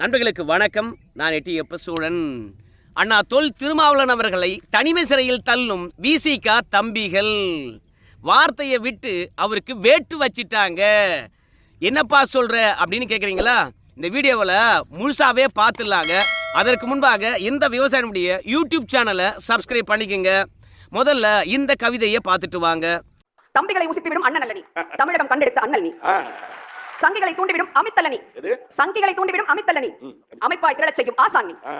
நண்பர்களுக்கு வணக்கம். நான் எட்டி எப்ப சூழன் அண்ணா தொல் திருமாவளவன் அவர்களை தனிமை சிறையில் தள்ளும் விசிகா தம்பிகள். வார்த்தையை விட்டு அவருக்கு வேட்டு வச்சிட்டாங்க. என்னப்பா சொல்ற அப்படின்னு கேட்குறீங்களா இந்த வீடியோவில் முழுசாவே பார்த்துடலாங்க அதற்கு முன்பாக இந்த விவசாயினுடைய யூடியூப் சேனலை சப்ஸ்கிரைப் பண்ணிக்கோங்க. முதல்ல இந்த கவிதையை பார்த்துட்டு வாங்க. தம்பிகளை உசுப்பிவிடும் அண்ணன் தமிழகம் கண்டெடுத்த அண்ணல் நீ. சங்கிகளை தூண்டிவிடும் எது? சங்கிகளை தூண்டிவிடும் அமித்தல்ல நீ அமைப்பாய் திரளச் செய்யும் ஆசான் நீ ஆ,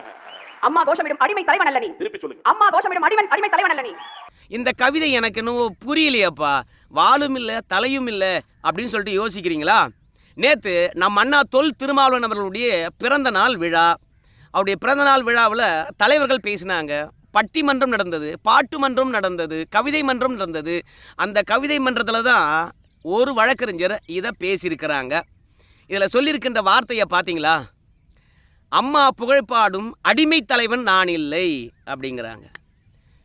அம்மா கோஷமிடும் அடிமை தலைவன் அல்ல நீ திருப்பி சொல்லுங்க. அம்மா கோஷமிடும் அடிமன் அடிமை தலைவன் அல்ல நீ இந்த கவிதை எனக்கு இன்னும் புரியலையப்பா. வாலும் இல்லை தலையும் இல்லை அப்படின்னு சொல்லிட்டு யோசிக்கிறீங்களா? நேற்று நம் அண்ணா தொல் திருமாவளவன் அவர்களுடைய பிறந்த நாள் விழா. அவருடைய பிறந்த நாள் விழாவில் தலைவர்கள் பேசினாங்க. பட்டிமன்றம் நடந்தது பாட்டு மன்றம் நடந்தது கவிதை மன்றம் நடந்தது. அந்த கவிதை மன்றத்தில் தான் ஒரு வழக்கறிஞர் இதை பேசியிருக்கிறாங்க. இதில் சொல்லியிருக்கின்ற வார்த்தையை பார்த்தீங்களா? அம்மா புகழ்பாடும் அடிமை தலைவன் நான் இல்லை அப்படிங்கிறாங்க.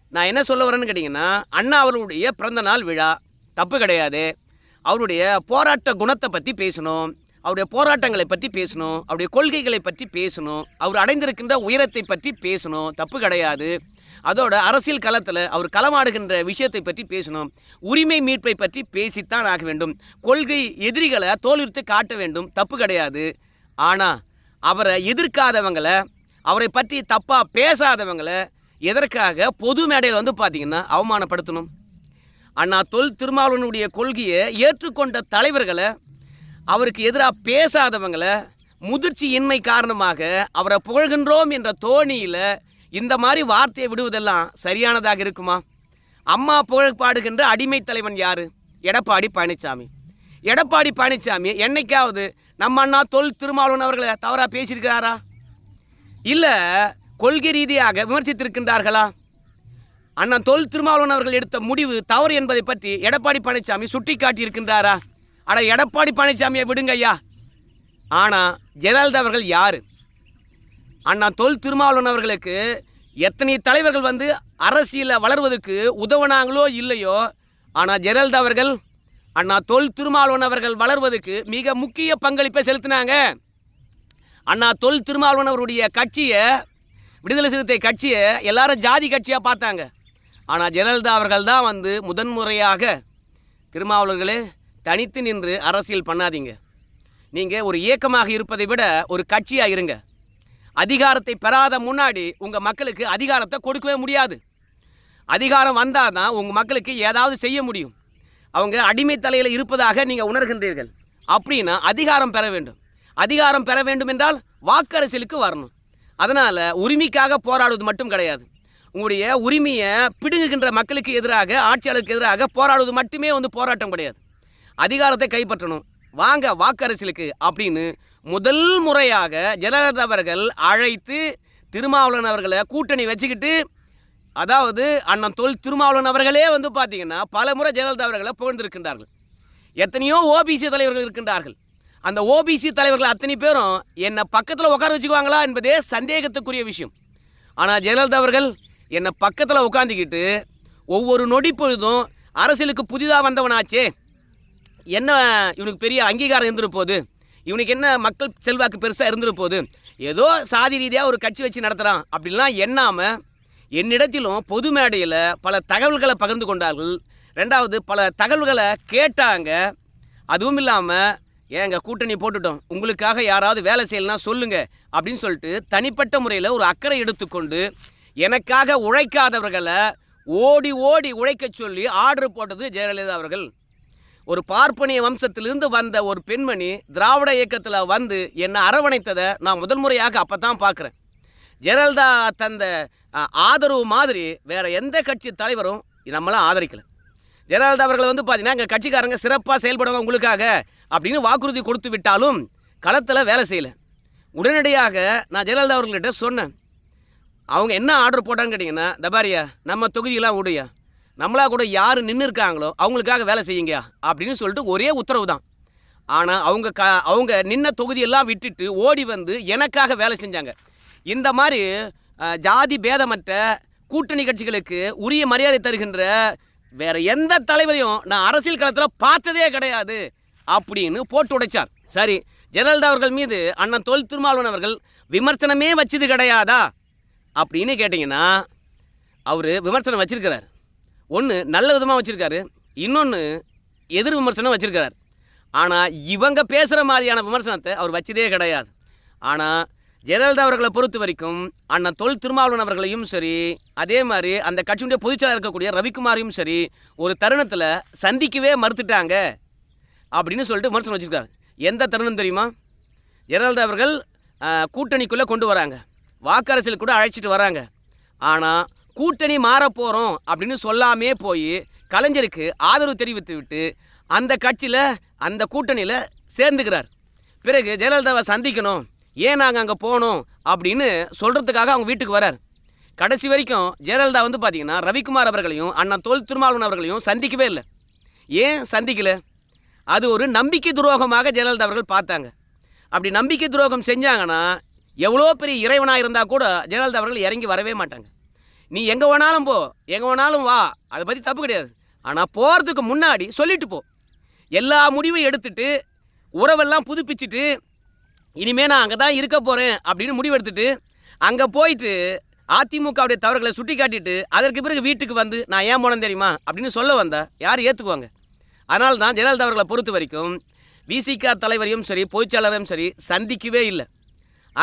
நான் என்ன சொல்ல வரேன்னு கேட்டிங்கன்னா அண்ணா அவர்களுடைய பிறந்த நாள் விழா. தப்பு கிடையாது. அவருடைய போராட்ட குணத்தை பற்றி பேசணும். அவருடைய போராட்டங்களை பற்றி பேசணும். அவருடைய கொள்கைகளை பற்றி பேசணும். அவர் அடைந்திருக்கின்ற உயரத்தை பற்றி பேசணும். தப்பு கிடையாது. அதோட அரசியல் களத்தில் அவர் களமாடுகின்ற விஷயத்தை பற்றி பேசணும். உரிமை மீட்பை பற்றி பேசித்தான் ஆக வேண்டும். கொள்கை எதிரிகளை தோலுரித்து காட்ட வேண்டும். தப்பு கிடையாது. ஆனால் அவரை எதிர்க்காதவங்களை அவரை பற்றி தப்பாக பேசாதவங்களை எதற்காக பொது மேடையில் வந்து பார்த்திங்கன்னா அவமானப்படுத்தணும். அண்ணா தொல் திருமாவளவனுடைய கொள்கையை ஏற்றுக்கொண்ட தலைவர்களை அவருக்கு எதிராக பேசாதவங்களை முதிர்ச்சி இன்மை காரணமாக அவரை புகழ்கின்றோம் என்ற தோணியில் இந்த மாதிரி வார்த்தையை விடுவதெல்லாம் சரியானதாக இருக்குமா? அம்மா புகழ் பாடுகின்ற அடிமை தலைவன் யார்? எடப்பாடி பழனிசாமி எடப்பாடி பழனிசாமி என்னைக்காவது நம்ம அண்ணா தொல் திருமாவளவன் அவர்களை தவறாக பேசியிருக்கிறாரா? இல்லை கொள்கை ரீதியாக விமர்சித்திருக்கின்றார்களா? அண்ணன் தொல் திருமாவளவன் அவர்கள் எடுத்த முடிவு தவறு என்பதை பற்றி எடப்பாடி பழனிசாமி சுட்டிக்காட்டி இருக்கின்றாரா அட எடப்பாடி பழனிசாமியை விடுங்க ஐயா. ஆனால் ஜெயலலிதா அவர்கள் யார்? அண்ணா தொல் திருமாவளவன் அவர்களுக்கு எத்தனை தலைவர்கள் வந்து அரசியலில் வளர்வதற்கு உதவுனாங்களோ இல்லையோ ஆனால் ஜெயலலிதா அவர்கள் அண்ணா தொல் திருமாவளவன் அவர்கள் வளர்வதற்கு மிக முக்கிய பங்களிப்பை செலுத்தினாங்க. அண்ணா தொல் திருமாவளவன் அவருடைய கட்சியை விடுதலை சிறுத்தை கட்சியை எல்லாரும் ஜாதி கட்சியாக பார்த்தாங்க. ஆனால் ஜெயலலிதா அவர்கள் தான் வந்து முதன்முறையாக திருமாவளவர்களே தனித்து நின்று அரசியல் பண்ணாதீங்க. நீங்கள் ஒரு இயக்கமாக இருப்பதை விட ஒரு கட்சியாக இருங்க. அதிகாரத்தை பெறாத முன்னாடி உங்கள் மக்களுக்கு அதிகாரத்தை கொடுக்கவே முடியாது. அதிகாரம் வந்தால் தான் உங்கள் மக்களுக்கு ஏதாவது செய்ய முடியும். அவங்க அடிமை தலையில் இருப்பதாக நீங்கள் உணர்கின்றீர்கள். அப்படின்னா அதிகாரம் பெற வேண்டும். அதிகாரம் பெற வேண்டும் என்றால் வாக்கரசியலுக்கு வரணும். அதனால் உரிமைக்காக போராடுவது மட்டும் கிடையாது. உங்களுடைய உரிமையை பிடுங்குகின்ற மக்களுக்கு எதிராக ஆட்சியாளருக்கு எதிராக போராடுவது மட்டுமே வந்து போராட்டம் கிடையாது. அதிகாரத்தை கைப்பற்றணும். வாங்க வாக்கரசியலுக்கு அப்படின்னு முதல் முறையாக ஜெயலலிதா அவர்கள் அழைத்து திருமாவளவன் அவர்களை கூட்டணி வச்சுக்கிட்டு அதாவது அண்ணன் தொல் திருமாவளவன் அவர்களே வந்து பார்த்தீங்கன்னா பல முறை ஜெயலலிதா அவர்களை புகழ்ந்திருக்கின்றார்கள். எத்தனையோ ஓபிசி தலைவர்கள் இருக்கின்றார்கள். அந்த ஓபிசி தலைவர்கள் அத்தனை பேரும் என்னை பக்கத்தில் உட்கார வச்சுக்குவாங்களா என்பதே சந்தேகத்துக்குரிய விஷயம். ஆனால் ஜெயலலிதா அவர்கள் என்னை பக்கத்தில் உட்காந்துக்கிட்டு ஒவ்வொரு நொடி பொழுதும் அரசியலுக்கு புதிதாக வந்தவனாச்சே என்ன இவனுக்கு பெரிய அங்கீகாரம் இருந்திருப்போது? இவனுக்கு என்ன மக்கள் செல்வாக்கு பெருசாக இருந்துரு போகுது ஏதோ சாதி ரீதியாக ஒரு கட்சி வச்சு நடத்துகிறான் அப்படின்லாம் எண்ணாமல் என்னிடத்திலும் பொது மேடையில் பல தகவல்களை பகிர்ந்து கொண்டார்கள். ரெண்டாவது பல தகவல்களை கேட்டாங்க. அதுவும் இல்லாமல் ஏங்க கூட்டணி போட்டுட்டோம்? உங்களுக்காக யாராவது வேலை செய்யலைன்னா சொல்லுங்கள் அப்படின்னு சொல்லிட்டு தனிப்பட்ட முறையில் ஒரு அக்கறை எடுத்துக்கொண்டு எனக்காக உழைக்காதவர்களை ஓடி ஓடி உழைக்கச் சொல்லி ஆர்டர் போட்டது ஜெயலலிதா அவர்கள். ஒரு பார்ப்பனிய வம்சத்திலிருந்து வந்த ஒரு பெண்மணி திராவிட இயக்கத்தில் வந்து என்னை அரவணைத்ததை நான் முதல் முறையாக அப்போ தான் பார்க்குறேன் ஜெயலலிதா தந்த ஆதரவு மாதிரி வேறு எந்த கட்சி தலைவரும் நம்மளாம் ஆதரிக்கலை. ஜெயலலிதா அவர்களை வந்து பார்த்தீங்கன்னா எங்கள் கட்சிக்காரங்க சிறப்பாக செயல்படுவாங்க உங்களுக்காக அப்படின்னு வாக்குறுதி கொடுத்து விட்டாலும் களத்தில் வேலை செய்யலை. உடனடியாக நான் ஜெயலலிதா அவர்கள்ட்ட சொன்னேன் அவங்க என்ன ஆர்டர் போட்டான்னு கேட்டிங்கன்னா தபாரியா நம்ம தொகுதியெலாம் விடுயா நம்மளா கூட யார் நின்று இருக்காங்களோ அவங்களுக்காக வேலை செய்யுங்க அப்படின்னு சொல்லிட்டு ஒரே உத்தரவு தான் ஆனால் அவங்க க அவங்க நின்ன தொகுதியெல்லாம் விட்டுட்டு ஓடி வந்து எனக்காக வேலை செஞ்சாங்க. இந்த மாதிரி ஜாதி பேதமற்ற கூட்டணி கட்சிகளுக்கு உரிய மரியாதை தருகின்ற வேற எந்த தலைவரையும் நான் அரசியல் களத்தில் பார்த்ததே கிடையாது அப்படின்னு போட்டு உடைச்சார். சரி ஜெயலலிதா அவர்கள் மீது அண்ணன் தொல் திருமாவளவன் அவர்கள் விமர்சனமே வச்சது கிடையாதா அப்படின்னு கேட்டிங்கன்னா அவர் விமர்சனம் வச்சிருக்கிறார். ஒன்று நல்ல விதமாக வச்சுருக்காரு இன்னொன்று எதிர் விமர்சனம் வச்சுருக்கிறார். ஆனால் இவங்க பேசுகிற மாதிரியான விமர்சனத்தை அவர் வச்சதே கிடையாது. ஆனால் ஜெயலலிதா அவர்களை பொறுத்த வரைக்கும் அண்ணன் தொல் திருமாவளவன் அவர்களையும் சரி அதே மாதிரி அந்த கட்சியுடைய பொதுச்செயலாளர் இருக்கக்கூடிய ரவிக்குமாரையும் சரி ஒரு தருணத்தில் சந்திக்கவே மறுத்துட்டாங்க அப்படின்னு சொல்லிட்டு விமர்சனம் வச்சுருக்காரு. எந்த தருணம் தெரியுமா? ஜெயலலிதா அவர்கள் கூட்டணிக்குள்ளே கொண்டு வராங்க. வாக்கரசியல் கூட அழைச்சிட்டு வராங்க. ஆனால் கூட்டணி மாறப் போகிறோம் அப்படின்னு சொல்லாமே போய் கலைஞருக்கு ஆதரவு தெரிவித்து விட்டு அந்த கட்சியில் அந்த கூட்டணியில் சேர்ந்துக்கிறார். பிறகு ஜெயலலிதாவை சந்திக்கணும். ஏன் நாங்கள் அங்கே போகணும் அப்படின்னு சொல்கிறதுக்காக அவங்க வீட்டுக்கு வரார். கடைசி வரைக்கும் ஜெயலலிதா வந்து பார்த்தீங்கன்னா ரவிக்குமார் அவர்களையும் அண்ணன் தொல் திருமாவளவன் அவர்களையும் சந்திக்கவே இல்லை. ஏன் சந்திக்கலை? அது ஒரு நம்பிக்கை துரோகமாக ஜெயலலிதா அவர்கள் பார்த்தாங்க. அப்படி நம்பிக்கை துரோகம் செஞ்சாங்கன்னா எவ்வளோ பெரிய இறைவனாக இருந்தால் கூட ஜெயலலிதா அவர்கள் இறங்கி வரவே மாட்டாங்க. நீ எங்கே வேணாலும் போ எங்கே வேணாலும் வா. அதை பற்றி தப்பு கிடையாது. ஆனால் போகிறதுக்கு முன்னாடி சொல்லிட்டு போ. எல்லா முடிவும் எடுத்துட்டு உறவெல்லாம் புதுப்பிச்சுட்டு இனிமேல் நான் அங்கே தான் இருக்க போகிறேன் அப்படின்னு முடிவு எடுத்துட்டு அங்கே போயிட்டு அதிமுகவுடைய தவறுகளை சுட்டி காட்டிட்டு அதற்கு பிறகு வீட்டுக்கு வந்து நான் ஏன் போனேன் தெரியுமா அப்படின்னு சொல்ல வந்தா யார் ஏற்றுக்குவாங்க அதனால தான் ஜெயலலிதா அவர்களை பொறுத்த வரைக்கும் விசிக தலைவரையும் சரி பொதுச்செயலாளரையும் சரி சந்திக்கவே இல்லை.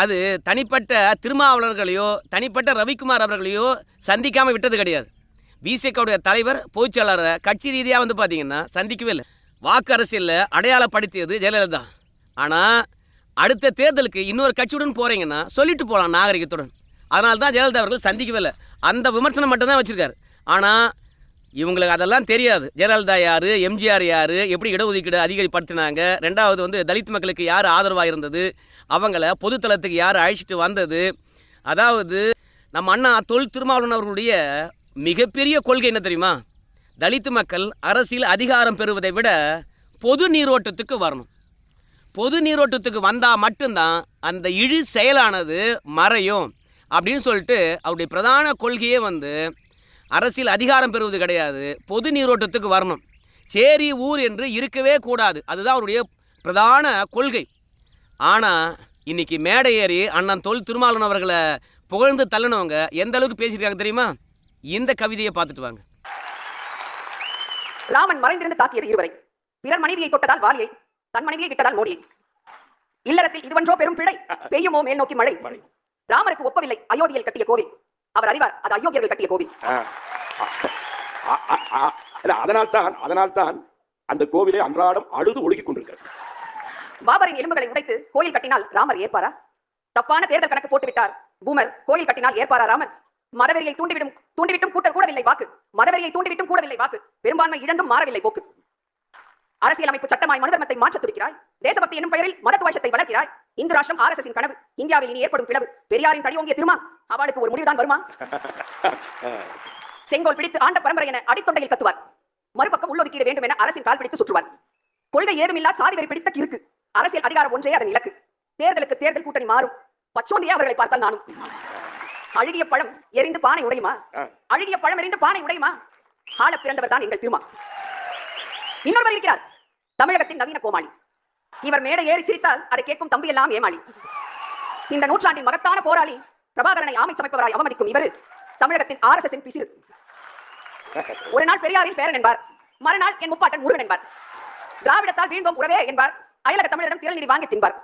அது தனிப்பட்ட திருமாவளர்களையோ தனிப்பட்ட ரவிக்குமார் அவர்களையோ சந்திக்காமல் விட்டது கிடையாது. விசிகவுடைய தலைவர் பொதுச்செயலாளரை கட்சி ரீதியாக வந்து பார்த்தீங்கன்னா சந்திக்கவே இல்லை. வாக்கு அரசியலில் அடையாளப்படுத்தியது ஜெயலலிதா ஆனால் அடுத்த தேர்தலுக்கு இன்னொரு கட்சியுடன் போகிறீங்கன்னா சொல்லிட்டு போகலாம் நாகரிகத்துடன். அதனால தான் ஜெயலலிதா அவர்கள் சந்திக்கவே இல்லை. அந்த விமர்சனம் மட்டும்தான் வச்சுருக்காரு. ஆனால் இவங்களுக்கு அதெல்லாம் தெரியாது. ஜெயலலிதா யார் எம்ஜிஆர் யார் எப்படி இடஒதுக்கீடு அதிகரிப்படுத்தினாங்க ரெண்டாவது வந்து தலித் மக்களுக்கு யார் ஆதரவாக இருந்தது அவங்கள பொதுத்தளத்துக்கு யார் அழைச்சிட்டு வந்தது? அதாவது நம்ம அண்ணா தொல் திருமாவளவன் அவர்களுடைய மிகப்பெரிய கொள்கை என்ன தெரியுமா? தலித்து மக்கள் அரசியல் அதிகாரம் பெறுவதை விட பொது நீரோட்டத்துக்கு வரணும். பொது நீரோட்டத்துக்கு வந்தால் மட்டும்தான் அந்த இழு செயலானது மறையும் அப்படின்னு சொல்லிட்டு அவருடைய பிரதான கொள்கையே வந்து அரசியல் அதிகாரம் பெறுவது கிடையாது பொது நீரோட்டத்துக்கு வரணும். சேரி ஊர் என்று இருக்கவே கூடாது. அதுதான் அவருடைய பிரதான கொள்கை. ஆனால் இன்னைக்கு மேடை ஏறி அண்ணன் தொல் திருமாவளவன் அவர்களை புகழ்ந்து தள்ளினவங்க எந்த அளவுக்கு பேசியிருக்காங்க தெரியுமா? இந்த கவிதையை பார்த்துட்டு வாங்க. ராமன் மறைந்திருந்து தாக்கியது இருவரை. பிறர் மனைவியை தொட்டதால் வாலியை தன் மனைவியை கிட்டதால் மோடியை. இல்லறத்தில் இதுவன்றோ பெரும் பிழை பெய்யுமோ மேல் நோக்கி மழை. ராமருக்கு ஒப்பவில்லை அயோத்தியில் கட்டிய கோவில். அவர் அறிவார் அது அயோக்கியர்கள் கட்டிய கோவில். அதனால் தான் அதனால் தான் அந்த கோவிலை அன்றாடம் அழுது ஒழுகிக் கொண்டிருக்கிறது. பாபரின் எலும்புகளை உடைத்து கோயில் கட்டினால் ராமர் ஏற்பாரா? தப்பான தேர்தல் கணக்கு போட்டு விட்டார் பூமர் கோயில் கட்டினால் ஏற்பாரா ராமர்? மதவெறியை தூண்டிவிடும் தூண்டிவிட்டும் கூட்ட கூடவில்லை வாக்கு. மதவெறியை தூண்டிவிட்டும் கூடவில்லை வாக்கு. பெரும்பான்மை இழந்தும் மாறவில்லை போக்கு. அரசியலமைப்பு சட்டமாய் மனு தர்மத்தை மாற்றத் துடிக்கிறாய். தேசபக்தி என்னும் பெயரில் மதத்துவசத்தை வளர்க்கிறாய். இந்து ராஷ்டிரம் ஆர் எஸ் கனவு. இந்தியாவில் இனி ஏற்படும் பிளவு. பெரியாரின் தடியோங்கிய திருமா? அவளுக்கு ஒரு முடிவுதான் வருமா? செங்கோல் பிடித்து ஆண்ட பரம்பரை என அடித்தொண்டையில் கத்துவார். மறுபக்கம் உள்ளொதுக்கீடு வேண்டும் என அரசின் கால் பிடித்து சுற்றுவார். கொள்கை ஏதுமில்லா சாதி வெறி பிடித்த கிறுக்கு. அரசியல் அதிகாரம் ஒன்றே அதன் இலக்கு. தேர்தலுக்கு தேர்தல் கூட்டணி மாறும். பச்சோந்தியே அவர்களை பார்த்தால் நானும். அழுகிய பழம் எரிந்து பானை உடையுமா? அழுகிய பழம் எரிந்து பானை உடையுமா? ஆள பிறந்தவர் தான் எங்கள் திருமா. இன்னொருவர் இருக்கிறார். தமிழகத்தின் நவீன கோமாளி. இவர் மேடை ஏறி சிரித்தால் அதை கேட்கும் தம்பி எல்லாம் ஏமாளி. இந்த நூற்றாண்டின் மகத்தான போராளி பிரபாகரனை ஆமை சமைப்பவராய் அவமதிக்கும் இவர் தமிழகத்தின் ஆர் எஸ் எஸ் பிசிறு. ஒரு நாள் பெரியாரின் பேரன் என்பார். மறுநாள் என் முப்பாட்டன் முருகன் என்பார். திராவிடத்தால் வீழ்ந்தோம் உறவே என்பார். அயலக தமிழரிடம் திறநிதி வாங்கி தின்பார்.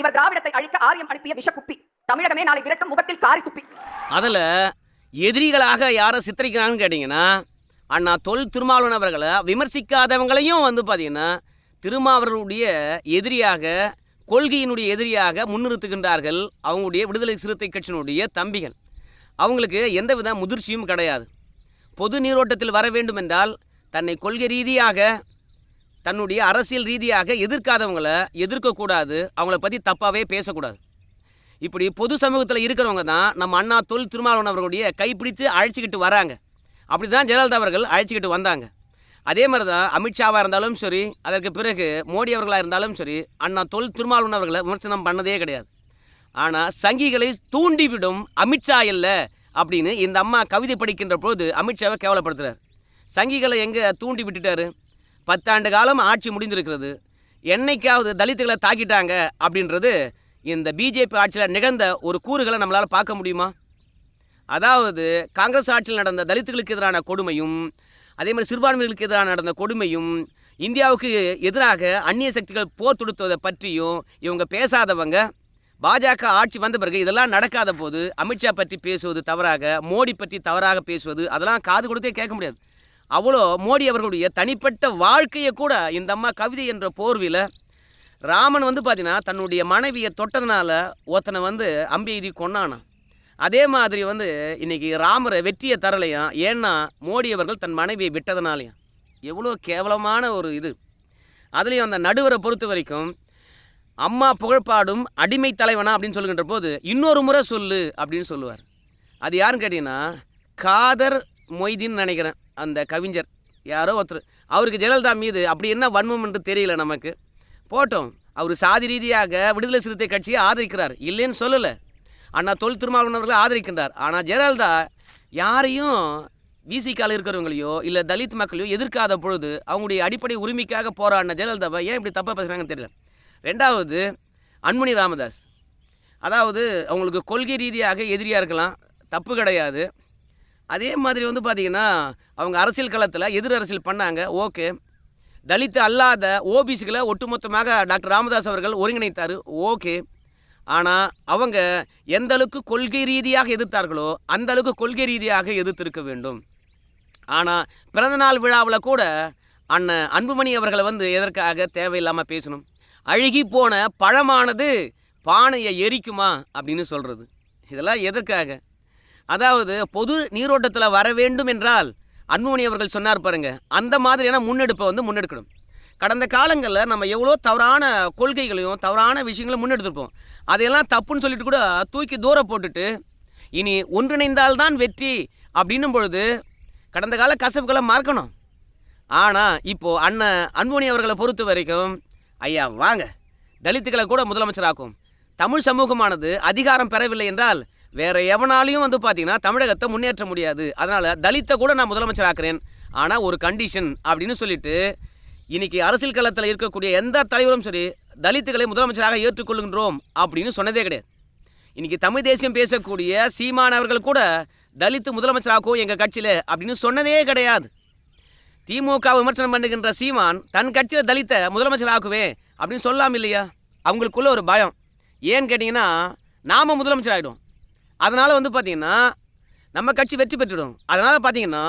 இவர் திராவிடத்தை அழிக்க ஆரியம் அனுப்பிய விஷக்குப்பி. தமிழகமே நாளை விரட்டும் முகத்தில் காரி துப்பி. அதில் எதிரிகளாக யாரை சித்தரிக்கிறான்னு கேட்டிங்கன்னா அண்ணா தொல் திருமாவளவன் அவர்களை விமர்சிக்காதவங்களையும் வந்து பார்த்தீங்கன்னா திருமாவர்களுடைய எதிரியாக கொள்கையினுடைய எதிரியாக முன்னிறுத்துகின்றார்கள் அவங்களுடைய விடுதலை சிறுத்தை கட்சியினுடைய தம்பிகள். அவங்களுக்கு எந்தவித முதிர்ச்சியும் கிடையாது. பொது நீரோட்டத்தில் வர வேண்டுமென்றால் தன்னை கொள்கை ரீதியாக தன்னுடைய அரசியல் ரீதியாக எதிர்க்காதவங்களை எதிர்க்கக்கூடாது அவங்கள பற்றி தப்பாகவே பேசக்கூடாது. இப்படி பொது சமூகத்தில் இருக்கிறவங்க தான் நம்ம அண்ணா தொல் திருமாவளவன் அவர்களுடைய கைப்பிடித்து அழைச்சிக்கிட்டு வராங்க. அப்படி தான் ஜெயலலிதா அவர்கள் அழைச்சிக்கிட்டு வந்தாங்க. அதே மாதிரி தான் அமித்ஷாவாக இருந்தாலும் சரி அதற்கு பிறகு மோடி அவர்களாக இருந்தாலும் சரி அண்ணா தொல் திருமாவளவன் அவர்களை விமர்சனம் பண்ணதே கிடையாது. ஆனால் சங்கிகளை தூண்டிவிடும் அமித்ஷா இல்லை அப்படின்னு இந்த அம்மா கவிதை படிக்கின்ற பொழுது அமித்ஷாவை கேவலப்படுத்துகிறார் சங்கிகளை எங்கே தூண்டி விட்டுட்டாரு? பத்தாண்டு காலம் ஆட்சி முடிந்திருக்கிறது. என்னைக்காவது தலித்துகளை தாக்கிட்டாங்க அப்படின்றது இந்த பிஜேபி ஆட்சியில் நிகழ்ந்த ஒரு கூறுகளை நம்மளால் பார்க்க முடியுமா? அதாவது காங்கிரஸ் ஆட்சியில் நடந்த தலித்துகளுக்கு எதிரான கொடுமையும் அதே மாதிரி சிறுபான்மைகளுக்கு எதிராக நடந்த கொடுமையும் இந்தியாவுக்கு எதிராக அந்நிய சக்திகள் போர் தொடுத்ததை பற்றியும் இவங்க பேசாதவங்க பாஜக ஆட்சி வந்த பிறகு இதெல்லாம் நடக்காத போது அமித்ஷா பற்றி பேசுவது தவறாக மோடி பற்றி தவறாக பேசுவது அதெல்லாம் காது கொடுத்தே கேட்க முடியாது. அவ்வளோ மோடி அவர்களுடைய தனிப்பட்ட வாழ்க்கையை கூட இந்த அம்மா கவிதை என்ற போர்வியில் ராமன் வந்து பார்த்தீங்கன்னா தன்னுடைய மனைவியை தொட்டதுனால ஒருத்தனை வந்து அம்பி எழுதி கொண்டானா அதே மாதிரி வந்து இன்றைக்கி ராமரை வெற்றியை தரலையாம். ஏன்னா மோடி அவர்கள் தன் மனைவியை விட்டதுனாலையும். எவ்வளோ கேவலமான ஒரு இது. அதுலேயும் அந்த நடுவரை பொறுத்த வரைக்கும் அம்மா புகழ்பாடும் அடிமை தலைவனா அப்படின்னு சொல்லுகின்ற போது இன்னொரு முறை சொல்லு அப்படின்னு சொல்லுவார். அது யாருன்னு கேட்டிங்கன்னா காதர் மொய்தின்னு நினைக்கிறேன். அந்த கவிஞர் யாரோ ஒருத்தர். அவருக்கு ஜெயலலிதா மீது அப்படி என்ன வன்மம் என்று தெரியல நமக்கு. போட்டோம். அவர் சாதி ரீதியாக விடுதலை சிறுத்தை கட்சியை ஆதரிக்கிறார். இல்லைன்னு சொல்லலை. அண்ணா தொல் திருமாவளவன் அவர்களை ஆதரிக்கின்றார். ஆனால் ஜெயலலிதா யாரையும் விசிக்கால இருக்கிறவங்களையோ இல்லை தலித் மக்களையோ எதிர்க்காத பொழுது அவங்களுடைய அடிப்படை உரிமைக்காக போராடின ஜெயலலிதாவை ஏன் இப்படி தப்பாக பேசுகிறாங்கன்னு தெரியல. ரெண்டாவது அன்மணி ராமதாஸ். அதாவது அவங்களுக்கு கொள்கை ரீதியாக எதிரியாக இருக்கலாம். தப்பு கிடையாது. அதே மாதிரி வந்து பார்த்திங்கன்னா அவங்க அரசியல் களத்தில் எதிர் அரசியல் பண்ணாங்க. ஓகே. தலித்து அல்லாத ஓபிசிகளை ஒட்டுமொத்தமாக டாக்டர் ராமதாஸ் அவர்கள் ஒருங்கிணைத்தார். ஓகே. ஆனால் அவங்க எந்த அளவுக்கு கொள்கை ரீதியாக எதிர்த்தார்களோ அந்த அளவுக்கு கொள்கை ரீதியாக எதிர்த்திருக்க வேண்டும். ஆனால் பிறந்தநாள் விழாவில் கூட அண்ணன் அன்புமணி அவர்களை வந்து எதற்காக தேவையில்லாமல் பேசணும்? அழுகி போன பழமானது பானையை எரிக்குமா அப்படின்னு சொல்கிறது இதெல்லாம் எதற்காக? அதாவது பொது நீரோட்டத்தில் வர வேண்டும் என்றால் அன்புமணி அவர்கள் சொன்னார் பாருங்க அந்த மாதிரியான முன்னெடுப்பை வந்து முன்னெடுக்கணும். கடந்த காலங்களில் நம்ம எவ்வளோ தவறான கொள்கைகளையும் தவறான விஷயங்களும் முன்னெடுத்திருப்போம். அதையெல்லாம் தப்புன்னு சொல்லிட்டு கூட தூக்கி தூர போட்டுட்டு இனி ஒன்றிணைந்தால்தான் வெற்றி அப்படின்னும் பொழுது கடந்த கால கசப்புகளை மறக்கணும். ஆனால் இப்போது அண்ணன் அன்புமணி அவர்களை பொறுத்த வரைக்கும் ஐயா வாங்க தலித்துக்களை கூட முதலமைச்சராக்கும். தமிழ் சமூகமானது அதிகாரம் பெறவில்லை என்றால் வேற எவனாலையும் வந்து பார்த்தீங்கன்னா தமிழகத்தை முன்னேற்ற முடியாது. அதனால் தலித்தை கூட நான் முதலமைச்சர் ஆக்குறேன். ஆனால் ஒரு கண்டிஷன் அப்படின்னு சொல்லிட்டு இன்றைக்கி அரசியல் களத்தில் இருக்கக்கூடிய எந்த தலைவரும் சரி தலித்துகளை முதலமைச்சராக ஏற்றுக்கொள்கின்றோம் அப்படின்னு சொன்னதே கிடையாது. இன்றைக்கி தமிழ் தேசியம் பேசக்கூடிய சீமானவர்கள் கூட தலித்து முதலமைச்சராகவும் எங்கள் கட்சியில் அப்படின்னு சொன்னதே கிடையாது. திமுக விமர்சனம் பண்ணுகின்ற சீமான் தன் கட்சியில் தலித்தை முதலமைச்சராக்குவே அப்படின்னு சொல்லாம இல்லையா? அவங்களுக்குள்ள ஒரு பயம். ஏன்னு கேட்டிங்கன்னா நாம் முதலமைச்சர் ஆகிடும் அதனால் வந்து பார்த்திங்கன்னா நம்ம கட்சி வெற்றி பெற்றுடும். அதனால் பார்த்தீங்கன்னா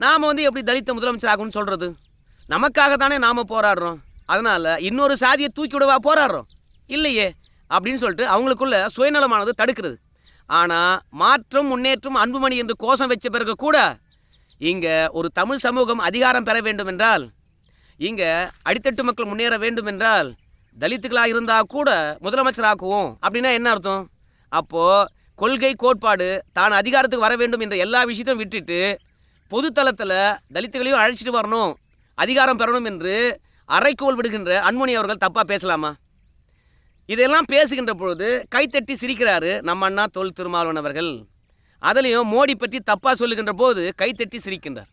நாம் வந்து எப்படி தலித்த முதலமைச்சர் ஆகும்னு சொல்கிறது நமக்காக தானே நாம் போராடுறோம். அதனால் இன்னொரு சாதியை தூக்கி விடவா போராடுறோம்? இல்லையே அப்படின்னு சொல்லிட்டு அவங்களுக்குள்ள சுயநலமானது தடுக்கிறது. ஆனால் மாற்றம் முன்னேற்றம் அன்புமணி என்று கோஷம் வச்ச பிறகு கூட இங்கே ஒரு தமிழ் சமூகம் அதிகாரம் பெற வேண்டும் என்றால் இங்கே அடித்தட்டு மக்கள் முன்னேற வேண்டும் என்றால் தலித்துகளாக இருந்தால் கூட முதலமைச்சராக்குவோம் அப்படின்னா என்ன அர்த்தம்? அப்போது கொள்கை கோட்பாடு தான் அதிகாரத்துக்கு வர வேண்டும் என்ற எல்லா விஷயத்தையும் விட்டுட்டு பொதுத்தளத்தில் தலித்துகளையும் அழைச்சிட்டு வரணும் அதிகாரம் பெறணும் என்று அறைக்கோல் விடுகின்ற அன்மணி அவர்கள் தப்பாக பேசலாமா? இதெல்லாம் பேசுகின்ற பொழுது கைத்தட்டி சிரிக்கிறாரு நம்ம அண்ணா தொல் திருமாவளவன் அவர்கள். அதுலேயும் மோடி பற்றி தப்பாக சொல்லுகின்ற போது கைத்தட்டி சிரிக்கின்றார்.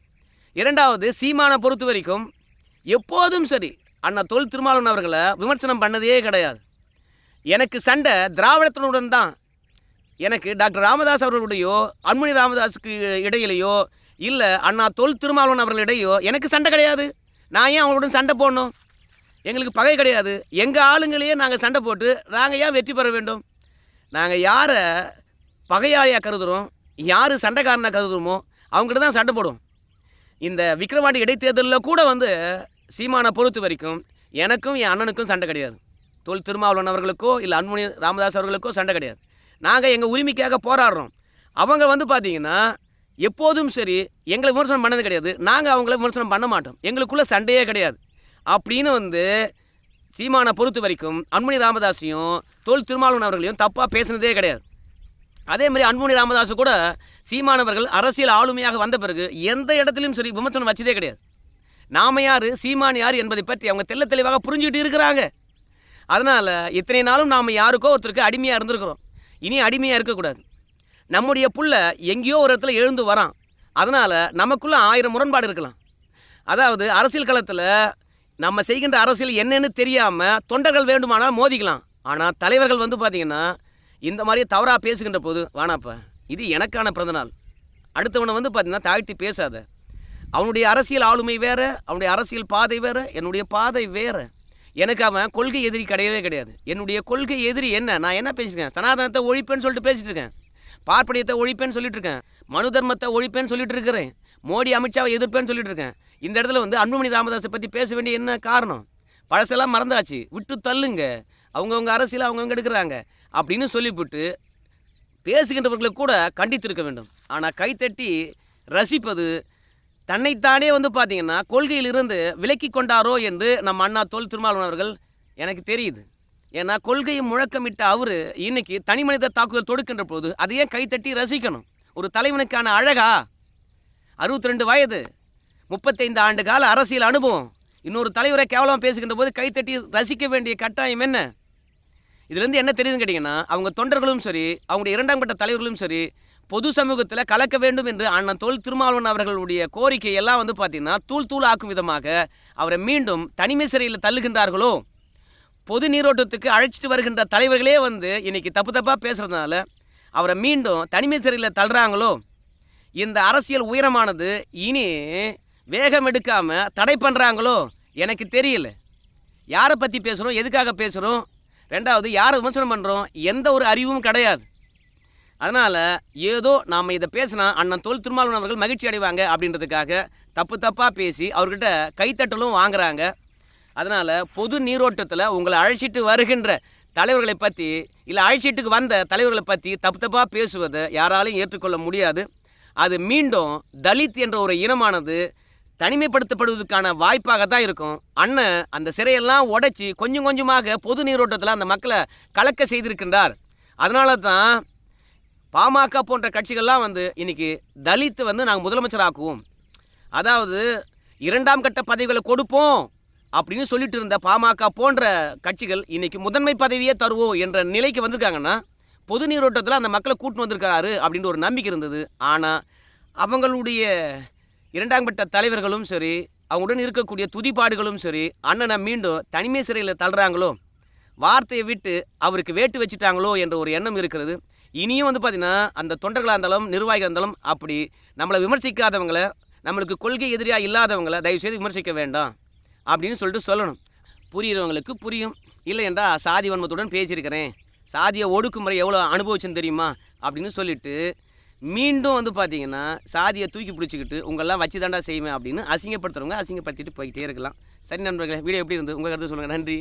இரண்டாவது சீமானை பொறுத்த வரைக்கும் எப்போதும் சரி அண்ணா தொல் திருமாவளவன் அவர்களை விமர்சனம் பண்ணதே கிடையாது. எனக்கு சண்டை திராவிடத்தினுடன் தான் எனக்கு டாக்டர் ராமதாஸ் அவர்களுடையோ அன்மணி ராமதாஸுக்கு இடையிலையோ இல்லை அண்ணா தொல் திருமாவளவன் அவர்களிடையோ எனக்கு சண்டை கிடையாது. நான் ஏன் அவங்களுடன் சண்டை போடணும்? எங்களுக்கு பகை கிடையாது. எங்கள் ஆளுங்களையே நாங்கள் சண்டை போட்டு நாங்கள் ஏன் வெற்றி பெற வேண்டும்? நாங்கள் யாரை பகையாளியாக கருதுகிறோம் யார் சண்டைக்காரனாக கருதுகிறோமோ அவங்ககிட்ட தான் சண்டை போடும் இந்த விக்ரவாண்டி இடைத்தேர்தலில் கூட வந்து சீமானை பொறுத்த வரைக்கும் எனக்கும் என் அண்ணனுக்கும் சண்டை கிடையாது. தொல் திருமாவளவன் அவர்களுக்கோ இல்லை அன்முனி ராமதாஸ் அவர்களுக்கோ சண்டை கிடையாது. நாங்கள் எங்கள் உரிமைக்காக போராடுறோம். அவங்க வந்து பார்த்தீங்கன்னா எப்போதும் சரி எங்களை விமர்சனம் பண்ணது கிடையாது. நாங்கள் அவங்கள விமர்சனம் பண்ண மாட்டோம். எங்களுக்குள்ள சண்டையே கிடையாது. அப்படின்னு வந்து சீமானை பொறுத்த வரைக்கும் அன்மணி ராமதாஸையும் தொல் திருமாவளவன் அவர்களையும் தப்பாக பேசினதே கிடையாது. அதே மாதிரி அன்புமணி ராமதாஸ் கூட சீமானவர்கள் அரசியல் ஆளுமையாக வந்த பிறகு எந்த இடத்துலையும் சரி விமர்சனம் வச்சதே கிடையாது. நாம யார் சீமான் யார் என்பதை பற்றி அவங்க தெல்ல தெளிவாக புரிஞ்சுக்கிட்டு இருக்கிறாங்க. அதனால் இத்தனை நாளும் நாம் யாருக்கோ ஒருத்தருக்கு அடிமையாக இருந்திருக்கிறோம். இனி அடிமையாக இருக்கக்கூடாது. நம்முடைய புள்ள எங்கேயோ ஒரு இடத்துல எழுந்து வரான். அதனால் நமக்குள்ளே ஆயிரம் முரண்பாடு இருக்கலாம். அதாவது அரசியல் களத்தில் நம்ம செய்கின்ற அரசியல் என்னன்னு தெரியாமல் தொண்டர்கள் வேண்டுமானால் மோதிக்கலாம். ஆனால் தலைவர்கள் வந்து பார்த்திங்கன்னா இந்த மாதிரி தவறாக பேசுகின்ற போது வானாப்பா இது எனக்கான பிறந்தநாள். அடுத்தவனை வந்து பார்த்திங்கன்னா தாழ்த்தி பேசாத. அவனுடைய அரசியல் ஆளுமை வேறு அவனுடைய அரசியல் பாதை வேறு என்னுடைய பாதை வேறு. எனக்கு அவன் கொள்கை எதிரி கிடையவே கிடையாது. என்னுடைய கொள்கை எதிரி என்ன? நான் என்ன பேசியிருக்கேன் சனாதனத்தை ஒழிப்பேன்னு சொல்லிட்டு பேசிட்டு இருக்கேன். பார்ப்பனியத்தை ஒழிப்பேன்னு சொல்லிட்டு இருக்கேன். மனு தர்மத்தை ஒழிப்பேன்னு சொல்லிட்டு இருக்கிறேன். மோடி அமித்ஷாவை எதிர்ப்பேன்னு சொல்லிட்டு இருக்கேன். இந்த இடத்துல வந்து அன்புமணி ராமதாஸை பற்றி பேச வேண்டிய என்ன காரணம்? பழசெல்லாம் மறந்தாச்சு. விட்டு தள்ளுங்க. அவங்கவுங்க அரசியல் அவங்கவுங்க எடுக்கிறாங்க. அப்படின்னு சொல்லிவிட்டு பேசுகின்றவர்களை கூட கண்டித்திருக்க வேண்டும். ஆனால் கைத்தட்டி ரசிப்பது தன்னைத்தானே வந்து பார்த்தீங்கன்னா கொள்கையிலிருந்து விலக்கி கொண்டாரோ என்று நம் அண்ணா தொல் திருமாவளவன் அவர்கள் எனக்கு தெரியுது. ஏன்னா கொள்கையை முழக்கமிட்ட அவர் இன்னைக்கு தனி மனித தாக்குதல் தொடுக்கின்ற போது அதையே கைத்தட்டி ரசிக்கணும். ஒரு தலைவனுக்கான அழகா? அறுபத்தி ரெண்டு வயது. முப்பத்தைந்து ஆண்டு கால அரசியல் அனுபவம். இன்னொரு தலைவரை கேவலமாக பேசுகின்ற போது கைத்தட்டி ரசிக்க வேண்டிய கட்டாயம் என்ன? இதுலேருந்து என்ன தெரியுதுன்னு கேட்டிங்கன்னா அவங்க தொண்டர்களும் சரி அவங்களுடைய இரண்டாம் கட்ட தலைவர்களும் சரி பொது சமூகத்தில் கலக்க வேண்டும் என்று அண்ணன் தொல் திருமாவளவன் அவர்களுடைய கோரிக்கை எல்லாம் வந்து பார்த்திங்கன்னா தூள் தூள் ஆக்கும் விதமாக அவரை மீண்டும் தனிமை சிறையில் தள்ளுகின்றார்களோ? பொது நீரோட்டத்துக்கு அழைச்சிட்டு வருகின்ற தலைவர்களே வந்து இன்னைக்கு தப்பு தப்பாக பேசுகிறதுனால அவரை மீண்டும் தனிமை சிறையில் தள்ளுறாங்களோ? இந்த அரசியல் உயரமானது இனி வேகம் எடுக்காமல் தடை பண்ணுறாங்களோ எனக்கு தெரியல. யாரை பற்றி பேசுகிறோம் எதுக்காக பேசுகிறோம் ரெண்டாவது யாரை விமர்சனம் பண்ணுறோம் எந்த ஒரு அறிவும் கிடையாது. அதனால் ஏதோ நாம் இதை பேசினா அண்ணன் தொல் திருமாவளவன் அவர்கள் மகிழ்ச்சி அடைவாங்க அப்படின்றதுக்காக தப்பு தப்பாக பேசி அவர்கிட்ட கைத்தட்டலும் வாங்குறாங்க. அதனால் பொது நீரோட்டத்தில் உங்களை அழைச்சிட்டு வருகின்ற தலைவர்களை பற்றி இல்லை அழைச்சிட்டுக்கு வந்த தலைவர்களை பற்றி தப்பு தப்பாக பேசுவதை யாராலையும் ஏற்றுக்கொள்ள முடியாது. அது மீண்டும் தலித் என்ற ஒரு இனமானது தனிமைப்படுத்தப்படுவதற்கான வாய்ப்பாக தான் இருக்கும். அண்ணன் அந்த சிறையெல்லாம் உடைச்சி கொஞ்சம் கொஞ்சமாக பொது நீரோட்டத்தில் அந்த மக்களை கலக்க செய்திருக்கின்றார். அதனால தான் பாமக போன்ற கட்சிகள்லாம் வந்து இன்றைக்கி தலித்து வந்து நாங்கள் முதலமைச்சர் ஆக்குவோம் அதாவது இரண்டாம் கட்ட பதவிகளை கொடுப்போம் அப்படின்னு சொல்லிட்டு இருந்த பாமக போன்ற கட்சிகள் இன்றைக்கி முதன்மை பதவியே தருவோம் என்ற நிலைக்கு வந்திருக்காங்கன்னா பொது நீரோட்டத்தில் அந்த மக்களை கூட்டின்னு வந்திருக்காரு அப்படின்ற ஒரு நம்பிக்கை இருந்தது. ஆனால் அவங்களுடைய இரண்டாம் கட்ட தலைவர்களும் சரி அவங்களுடன் இருக்கக்கூடிய துதிப்பாடுகளும் சரி அண்ணனை மீண்டும் தனிமை சிறையில் தள்ளுறாங்களோ வார்த்தையை விட்டு அவருக்கு வேட்டு வச்சுட்டாங்களோ என்ற ஒரு எண்ணம் இருக்கிறது. இனியும் வந்து பார்த்திங்கன்னா அந்த தொண்டர்களாக இருந்தாலும் நிர்வாகிகள் இருந்தாலும் அப்படி நம்மளை விமர்சிக்காதவங்களை நம்மளுக்கு கொள்கை எதிரியாக இல்லாதவங்களை தயவுசெய்து விமர்சிக்க வேண்டாம் அப்படின்னு சொல்லிட்டு சொல்லணும். புரியுறவங்களுக்கு புரியும். இல்லை என்றால் சாதி வன்மத்துடன் பேசியிருக்கிறேன். சாதியை ஒடுக்குமுறை எவ்வளோ அனுபவிச்சுன்னு தெரியுமா? அப்படின்னு சொல்லிட்டு மீண்டும் வந்து பார்த்தீங்கன்னா சாதியை தூக்கி பிடிச்சிக்கிட்டு உங்களெல்லாம் வச்சு தாண்டா செய்வேன் அப்படின்னு அசிங்கப்படுத்துகிறவங்க அசிங்கப்படுத்திட்டு போய்கிட்டே இருக்கலாம். சரி நண்பர்களே வீடியோ எப்படி இருந்து உங்கள் கருத்து சொல்லுங்கள். நன்றி.